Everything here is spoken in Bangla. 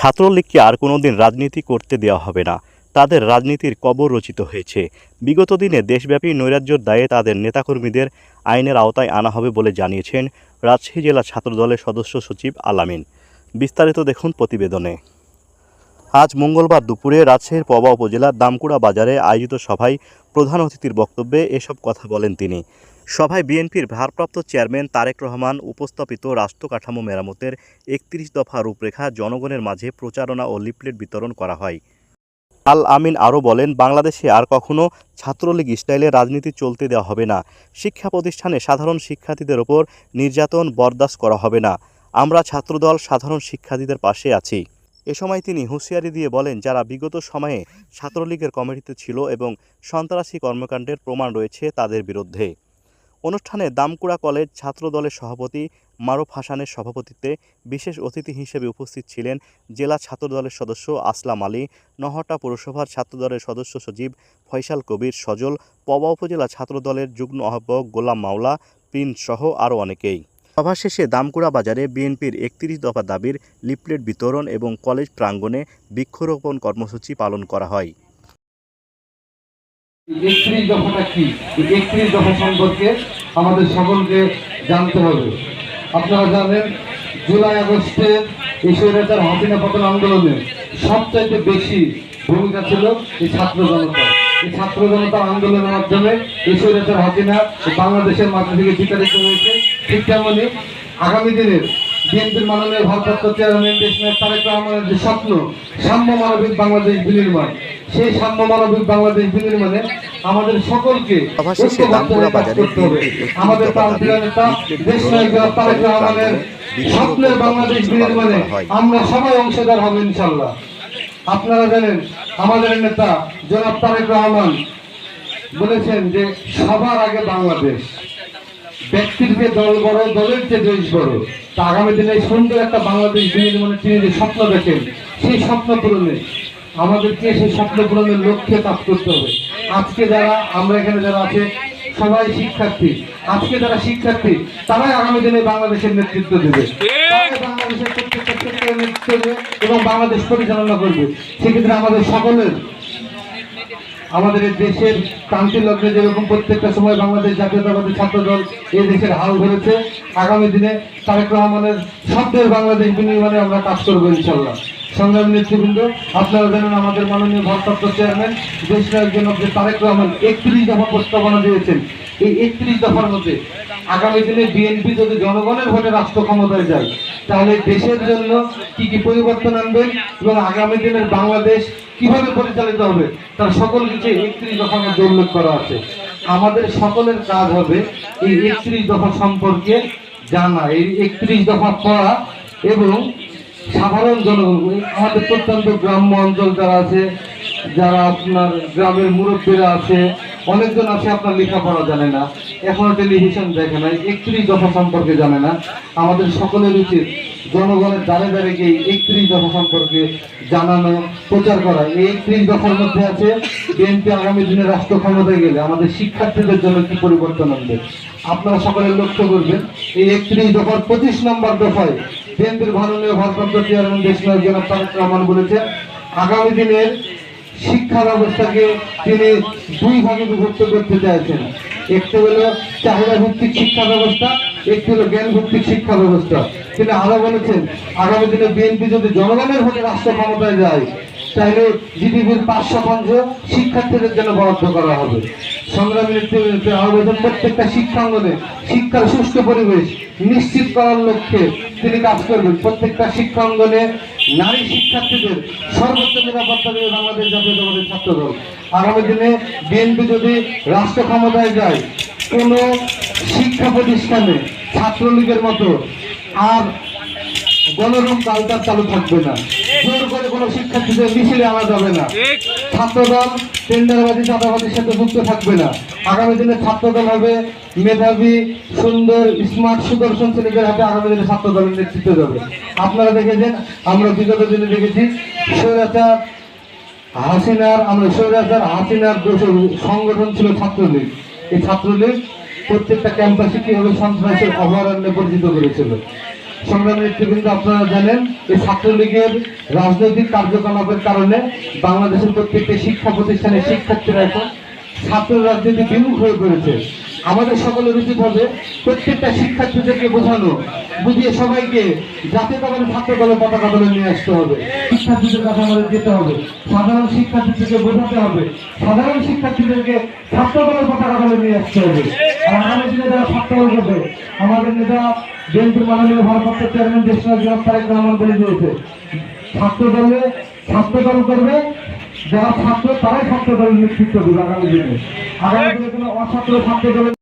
ছাত্রলীগকে আর কোনোদিন রাজনীতি করতে দেওয়া হবে না। তাদের রাজনীতির কবর রচিত হয়েছে। বিগত দিনে দেশব্যাপী নৈরাজ্যর দায়ে তাদের নেতাকর্মীদের আইনের আওতায় আনা হবে বলে জানিয়েছেন রাজশাহী জেলা ছাত্রদলের সদস্য সচিব আলামিন। বিস্তারিত দেখুন প্রতিবেদনে। আজ মঙ্গলবার দুপুরে রাজশাহীর পবা উপজেলার দামকুড়া বাজারে আয়োজিত সভায় প্রধান অতিথির বক্তব্যে এসব কথা বলেন তিনি। সভায় বিএনপির ভারপ্রাপ্ত চেয়ারম্যান তারেক রহমান, উপস্থাপিত রাষ্ট্র কাঠামো মেরামতের একত্রিশ দফা রূপরেখা জনগণের মাঝে প্রচারণা ও লিফলেট বিতরণ করা হয়। আল আমিন আরও বলেন, বাংলাদেশে আর কখনো ছাত্রলীগ স্টাইলে রাজনীতি চলতে দেওয়া হবে না। শিক্ষা প্রতিষ্ঠানে সাধারণ শিক্ষার্থীদের ওপর নির্যাতন বরদাস্ত করা হবে না। আমরা ছাত্রদল সাধারণ শিক্ষার্থীদের পাশে আছি। এ সময় তিনি হুঁশিয়ারি দিয়ে বলেন, যারা বিগত সময়ে ছাত্রলীগের কমিটিতে ছিল এবং সন্ত্রাসী কর্মকাণ্ডের প্রমাণ রয়েছে তাদের বিরুদ্ধে। অনুষ্ঠানে দামকুড়া কলেজ ছাত্রদলের সভাপতি মারুফ হাসানের সভাপতিত্বে বিশেষ অতিথি হিসেবে উপস্থিত ছিলেন জেলা ছাত্রদলের সদস্য আসলাম আলী নহটা পৌরসভার ছাত্রদলের সদস্য সচিব ফয়সাল কবির, সজল, পবা উপজেলা ছাত্রদলের যুগ্ম আহ্বায়ক গোলাম মাওলা, প্রিন্স সহ আরও অনেকেই। সভা শেষে দামকুড়া বাজারে বিএনপির একত্রিশ দফা দাবির লিফলেট বিতরণ এবং কলেজ প্রাঙ্গণে বৃক্ষরোপণ কর্মসূচি পালন করা হয়। একত্রিশ দফাটা কি? একত্রিশ দফা সম্পর্কে আমাদের সকলকে জানতে হবে। আপনারা জানেন, জুলাই আগস্টে এই স্বৈরাচার হাসিনা পতন আন্দোলনে সবচাইতে বেশি ভূমিকা ছিল এই ছাত্র জনতা। এই ছাত্র জনতা আন্দোলনের মাধ্যমে স্বৈরাচার হাসিনা বাংলাদেশের মাঝে থেকে বিতাড়িত হয়েছে ঠিক তেমনি আগামী দিনের বিএনপির মাননীয় ভারপ্রাপ্ত চেয়ারম্যান দেশনায়ক তারেক রহমানের যে স্বপ্ন সাম্য মানবিক বাংলাদেশ বিনির্মাণ সেই সাম্য মানবিক বাংলাদেশ বিনির্মাণে আমাদের সকলকে আমাদের প্রান্তীয় নেতা দেশনায়ক তারেক রহমানের স্বপ্নের বাংলাদেশ বিনির্মাণে আমরা সবাই অংশীদার হব ইনশাল্লাহ। আপনারা জানেন আমাদের নেতা জনাব তারেক রহমান বলেছেন যে সবার আগে বাংলাদেশ ব্যক্তির যে দল বড় দলের যে দেশ বড় তা আগামী দিনে সুন্দর একটা বাংলাদেশ বিনির্মাণে তিনি যে স্বপ্ন দেখেন, সেই স্বপ্ন পূরণে আমাদেরকে সেই স্বপ্ন পূরণের লক্ষ্যে কাজ করতে হবে। আজকে যারা, আমরা এখানে যারা আছে, সবাই শিক্ষার্থী। আজকে যারা শিক্ষার্থী, তারাই আগামী দিনে বাংলাদেশের নেতৃত্ব দেবে তারাই বাংলাদেশের প্রত্যেকটা ক্ষেত্রে নেতৃত্ব দেবে এবং বাংলাদেশ পরিচালনা করবে। সেক্ষেত্রে আমাদের সকলের, আমাদের দেশের ক্রান্তি লগ্নে যেরকম প্রত্যেকটা সময় বাংলাদেশ জাতীয়তাবাদী ছাত্র দল এই দেশের হাল ধরেছে, আগামী দিনে তারেক রহমানের শব্দের বাংলাদেশ বিনির্মাণে আমরা কাজ করব ইনশাল্লাহ। সংগ্রামী নেতৃবৃন্দ, আপনারা জানেন আমাদের মাননীয় ভারপ্রাপ্ত চেয়ারম্যান দেশ যে তারেক রহমান একত্রিশ দফা প্রস্তাবনা দিয়েছেন। এই একত্রিশ দফার মধ্যে আগামী দিনে বিএনপি যদি জনগণের ভোটে রাষ্ট্র ক্ষমতায় যায়, তাহলে দেশের জন্য কি কি পরিবর্তন আনবে এবং আগামী দিনের বাংলাদেশ কীভাবে পরিচালিত হবে, তার সকল কিছু একত্রিশ দফার মধ্যে উল্লেখ করা আছে। আমাদের সকলের কাজ হবে এই একত্রিশ দফা সম্পর্কে জানা, এই একত্রিশ দফা পড়া এবং সাধারণ জনগণ আমাদের প্রত্যন্ত গ্রাম্য অঞ্চল যারা আছে, যারা আপনার গ্রামের মুরব্বীরা আছে, অনেকজন আছে আপনার লেখাপড়া জানে না, এখনও টেলিভিশন দেখে না, একত্রিশ দফা সম্পর্কে জানে না। আমাদের সকলের উচিত জনগণের দ্বারে দ্বারে গিয়ে একত্রিশ দফা সম্পর্কে জানানো, প্রচার করা। এই একত্রিশ দফার মধ্যে আছে বিএনপি আগামী দিনে রাষ্ট্র ক্ষমতায় গেলে আমাদের শিক্ষার্থীদের জন্য কি পরিবর্তন আনবে? আপনারা সকলে লক্ষ্য করবেন, এই একত্রিশ দফার পঁচিশ নম্বর দফায় বিএনপির মাননীয় ভারপ্রাপ্ত চেয়ারম্যান দেশ নায়ক জনাব তারেক রহমান বলেছেন, আগামী দিনের শিক্ষা ব্যবস্থাকে তিনি দুই ভাগে বিভক্ত করতে চাইছেন। একটি হলো চাহিদা ভিত্তিক শিক্ষা ব্যবস্থা, একটি হল জ্ঞান ভিত্তিক শিক্ষা ব্যবস্থা। তিনি আরও বলেছেন, আগামী দিনে বিএনপি যদি জনগণের হলে রাষ্ট্র ক্ষমতায় যায় তাহলে জিডিপির পাঁচ শতাংশ শিক্ষার্থীদের জন্য বরাদ্দ করা হবে। সংগ্রামী আহ্বান প্রত্যেকটা শিক্ষাঙ্গনে শিক্ষার সুষ্ঠু পরিবেশ নিশ্চিত করার লক্ষ্যে তিনি কাজ করবেন। প্রত্যেকটা শিক্ষাঙ্গনে নারী শিক্ষার্থীদের সর্বোচ্চ নিরাপত্তা দেবে বাংলাদেশ জাতীয়তাবাদী ছাত্র দল আগামী দিনে বিএনপি যদি রাষ্ট্র ক্ষমতায় যায়, কোনো শিক্ষা প্রতিষ্ঠানে ছাত্রলীগের মতো আর গণরুম কালচার চালু থাকবে না। কোনো শিক্ষার্থীদের মিছিলে আনা যাবে না। ছাত্রদল টেন্ডারবাদী চাঁদাবাদীর সাথে যুক্ত থাকবে না। আগামী দিনে ছাত্রদল হবে মেধাবী সুন্দর স্মার্ট সুদর্শন ছেলেদের হাতে আগামী দিনে ছাত্রদলের নেতৃত্ব দেবে। আপনারা দেখেছেন আমরা বিগত দিনে দেখেছি স্বৈরাচার হাসিনার আমরা স্বৈরাচার হাসিনার সংগঠন ছিল ছাত্রলীগ। এই ছাত্রলীগ প্রত্যেকটা ক্যাম্পাসে কীভাবে সন্ত্রাসের অভয়ারণ্যে পরিচিত করেছিল? সংগ্রামী নেতৃবৃন্দ, আপনারা জানেন এই ছাত্রলীগের রাজনৈতিক কার্যকলাপের কারণে বাংলাদেশের প্রত্যেকটি শিক্ষা প্রতিষ্ঠানের শিক্ষার্থীরা এখন ছাত্র রাজনীতি বিমুখ হয়ে পড়েছে। আমাদের সকলের উচিত হবে প্রত্যেকটা শিক্ষার্থীদেরকে বোঝানো বুঝিয়ে সবাইকে যাতে দলের ছাত্র দলের পতাকা দলে নিয়ে আসতে হবে। শিক্ষার্থীদের কাছে আমাদের যেতে হবে। সাধারণ শিক্ষার্থীদেরকে বোঝাতে হবে। সাধারণ শিক্ষার্থীদেরকে ছাত্র দলের পতাকা দলে নিয়ে আসতে হবে। আর ছাত্র করবে, আমাদের নেতা বিএনপির মাননীয় ভারপ্রাপ্ত চেয়ারম্যান দেশনাথ জনাব তারেক রহমান বলে দিয়েছে। ছাত্র দলে ছাত্র দল করবে, যারা ছাত্র তারাই ছাত্র দলের নেতৃত্ব দেবে আগামী দিনে। আগামী দিনে কোনো অছাত্র ছাত্র দলের